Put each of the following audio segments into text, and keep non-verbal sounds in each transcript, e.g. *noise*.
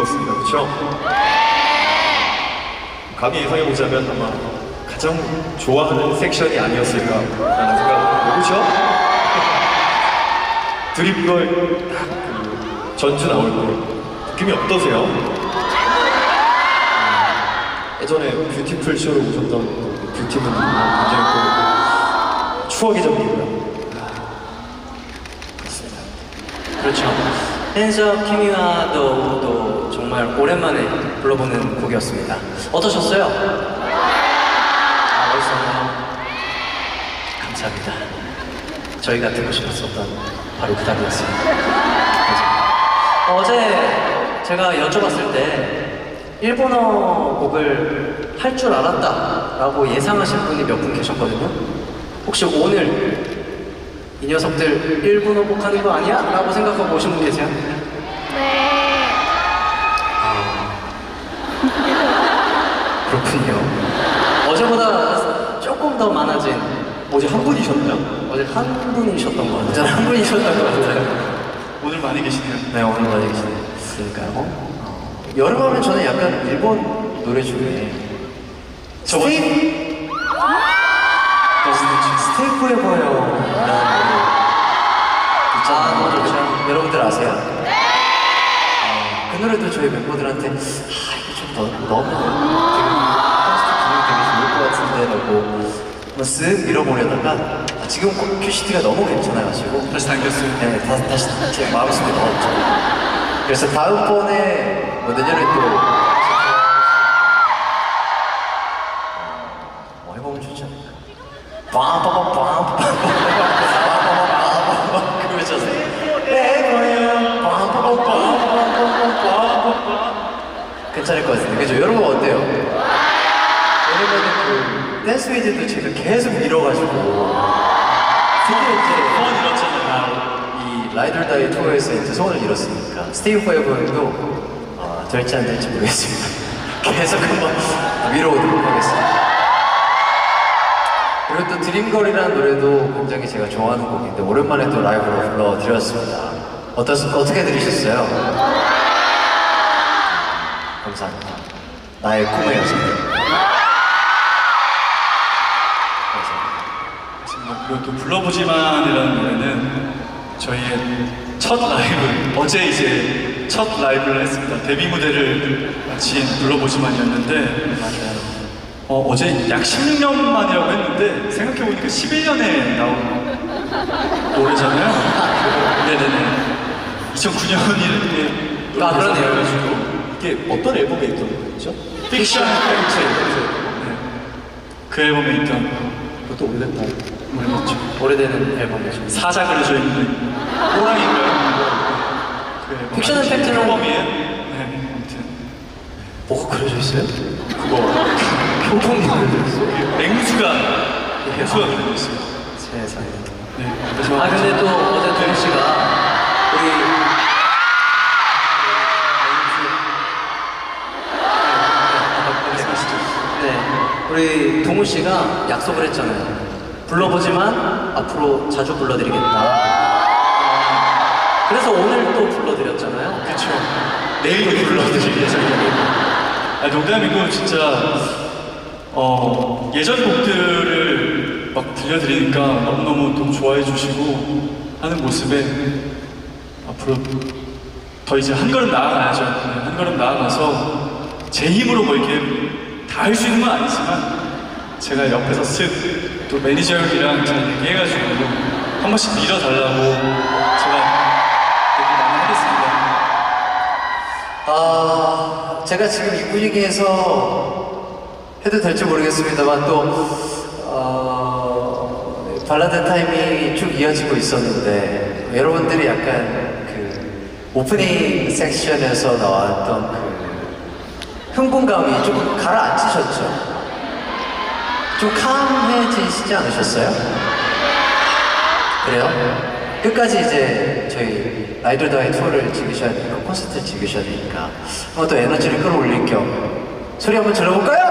읽었습니다. 그렇죠? 감히 예상해보자면 아마 가장 좋아하는 섹션이 아니었을까라는 생각을 그렇죠? *laughs* 드립걸 딱그 전주 나올 때 느낌이 어떠세요? 예전에 뷰티풀 쇼를 오셨던 그 뷰티분들 굉장히 또 추억의 점이고요. 그렇죠. 댄서 키미와도 또 정말 오랜만에 불러보는 곡이었습니다. 어떠셨어요? 아, 멋있었나요? 감사합니다. 저희가 듣고 싶었었던 바로 그 답이었습니다. 어제 제가 여쭤봤을 때 일본어 곡을 할 줄 알았다라고 예상하신 분이 몇 분 계셨거든요. 혹시 오늘 이 녀석들 일본어 곡 하는 거 아니야? 라고 생각하고 오신 분 계세요? 네. 그렇군요. 어제보다 조금 더 많아진 어제 한 분이셨나요? 어제 한 분이셨던 것 같아요. 어제 한 분이셨던 것 같아요. 오늘 많이 계시네요. 네, 오늘 많이 계시니까요. 어. 여름하면 저는 약간 일본 노래 중에 저번 스테이 스테이 포에버요. 아, 너무 좋죠. 여러분들 아세요? 네. 그 노래도 저희 멤버들한테 아 이거 좀 너, 너무 지금 콘서트 분위기 되게 좋을 것 같은데 라고 한번 쓱 밀어보려다가 아, 지금 큐시티가 너무 괜찮아 가지고 다시 당겼어요. 네, 다, 다시 제 마음속에 넣었죠. 그래서 다음번에 뭐 내년에 또뭐 해보면 좋지 않을까. 괜찮을 것 같은데 그죠? 여러분 어때요? 왜냐면은 그 댄스 위즈도 제가 계속 밀어가지고 드디어 이제 소원 이뤘잖아요. 이 라이더 다이 투어에서 이제 소원을 이뤘으니까 스테이 포에버도 어, 될지 안 될지 모르겠습니다. *laughs* 계속 한번 밀어오도록 하겠습니다. 그리고 또 드림걸이라는 노래도 굉장히 제가 좋아하는 곡인데 오랜만에 또 라이브로 불러드렸습니다. 어떠, 어떻게 들으셨어요? 감사합니다. 나의 꿈의. 지금 그리고 또 불러보지만이라는 노래는 저희의 첫 라이브 어제 이제 첫 라이브를 했습니다. 데뷔 무대를 마친 불러보지만이었는데. 어, 어제 약 16년 만이라고 했는데 생각해보니까 11년에 나온 노래잖아요. 네네네. 2009년에 아, 그러네요. 이게 어떤 앨범에 있던 거죠? 픽션 네. 그 앨범에 있던 그것도 오래됐다. 뭐였죠? 오래되는 앨범이죠. 사자 그려져 있는 호랑이인가요? 그 앨범 픽션 아니지? 팩트는- 앨범이에요? 네, 아무튼 뭐가 그려져 있어요? 그거 *laughs* 교통이 그려져. 맹수가 맹수가 그려져 있어요. 약속을 했잖아요. 불러보지만 앞으로 자주 불러드리겠다. 그래서 오늘 또 불러드렸잖아요. 그쵸. 내일도 불러드릴 예정이에요. 아, 농담이고, 진짜, 어, 예전 곡들을 막 들려드리니까 너무너무 또 좋아해 주시고 하는 모습에 앞으로 더 이제 한 걸음 나아가야죠. 네, 한 걸음 나아가서 제 힘으로 뭐 이렇게 다 할 수 있는 건 아니지만 제가 옆에서 쓱또 매니저 형이랑 잘 얘기해가지고 한 번씩 밀어달라고 제가 얘기 많이 하겠습니다. 아, 제가 지금 이 분위기에서 해도 될지 모르겠습니다만 또, 어, 발라드 타임이 쭉 이어지고 있었는데, 여러분들이 약간 그 오프닝 섹션에서 나왔던 그 흥분감이 조금 가라앉으셨죠? 좀 캄해지시지 않으셨어요? 그래요? 끝까지 이제 저희 아이돌 다이 투어를 즐기셔야 되니까 콘서트를 즐기셔야 되니까 한번 또 에너지를 끌어올릴 겸 소리 한번 질러볼까요?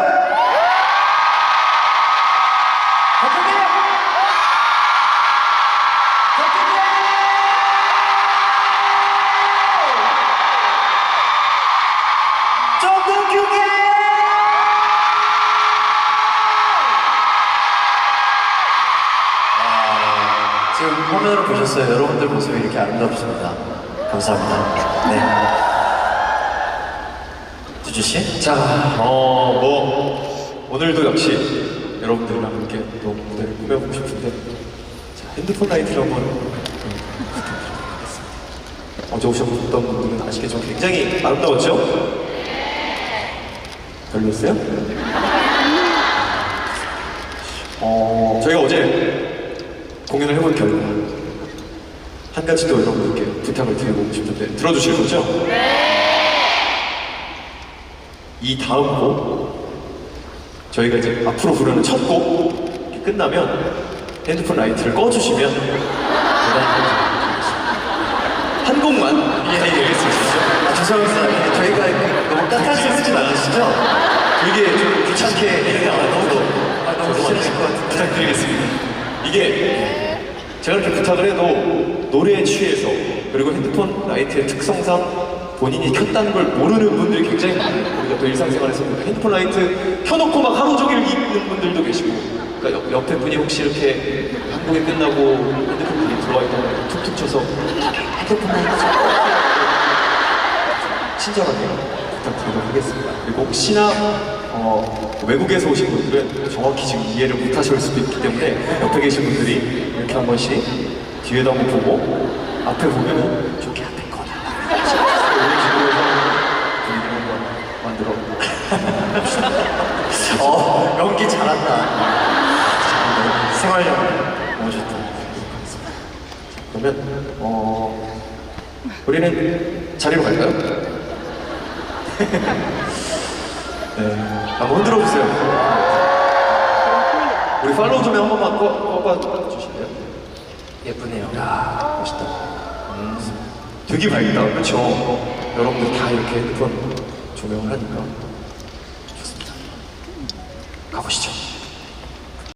화면으로 보셨어요. 여러분들 모습이 이렇게 아름답습니다. 감사합니다. 네. 두주 씨? 자, 어, 뭐, 오늘도 역시 여러분들이랑 함께 또 무대를 꾸며보고 싶은데, 자, 핸드폰 라이트를 한번 음, 부탁드리겠습니다. 어제 오셨던 분들은 아시겠지만 굉장히 아름다웠죠? 별로였어요? 어, 저희가 어제 공연을 해본 결과, 한 가지 또 여러분들께 부탁을 드리고 싶은데, 들어주실 거죠? 이 다음 곡 저희가 이제 앞으로 부르는 첫 곡 끝나면 핸드폰 라이트를 꺼주시면 한 곡만 얘기할 수 있으시죠? 아, 죄송합니다. 저희가 그 너무 까탈스 쓰진 않으시죠? 이게 좀 귀찮게 아, 너무, 아, 너무 싫으실 것 같은데. 부탁드리겠습니다. 이게 제가 이렇게 부탁을 해도 노래에 취해서 그리고 핸드폰 라이트의 특성상 본인이 켰다는 걸 모르는 분들이 굉장히 많아요. 우리가 또 일상생활에서 핸드폰 라이트 켜놓고 막 하루 종일 있는 분들도 계시고 그러니까 옆, 옆에 분이 혹시 이렇게 한 곡이 끝나고 핸드폰 분이 들어와 있다가 툭툭 쳐서 핸드폰 라이트 친절하게 부탁드리도록 하겠습니다. 그리고 혹시나 어, 외국에서 오신 분들은 정확히 지금 이해를 못 하실 수도 있기 때문에 옆에 계신 분들이 이렇게 한 번씩 뒤에도 한번 보고 앞에 보면은 저기 앞에 해서 분위기를 한번 만들어 *laughs* 어, 연기 잘한다. 생활력 너무 좋다. 그러면 어, 우리는 자리로 갈까요? *laughs* 네, 한번 흔들어 주세요. 우리 팔로우 좀한 번만 꺼, 꺼봐 주실래요? 예쁘네요. 야 멋있다. 음, 되게 밝다, 그렇죠? 여러분들 다 이렇게 핸드폰 조명을 하니까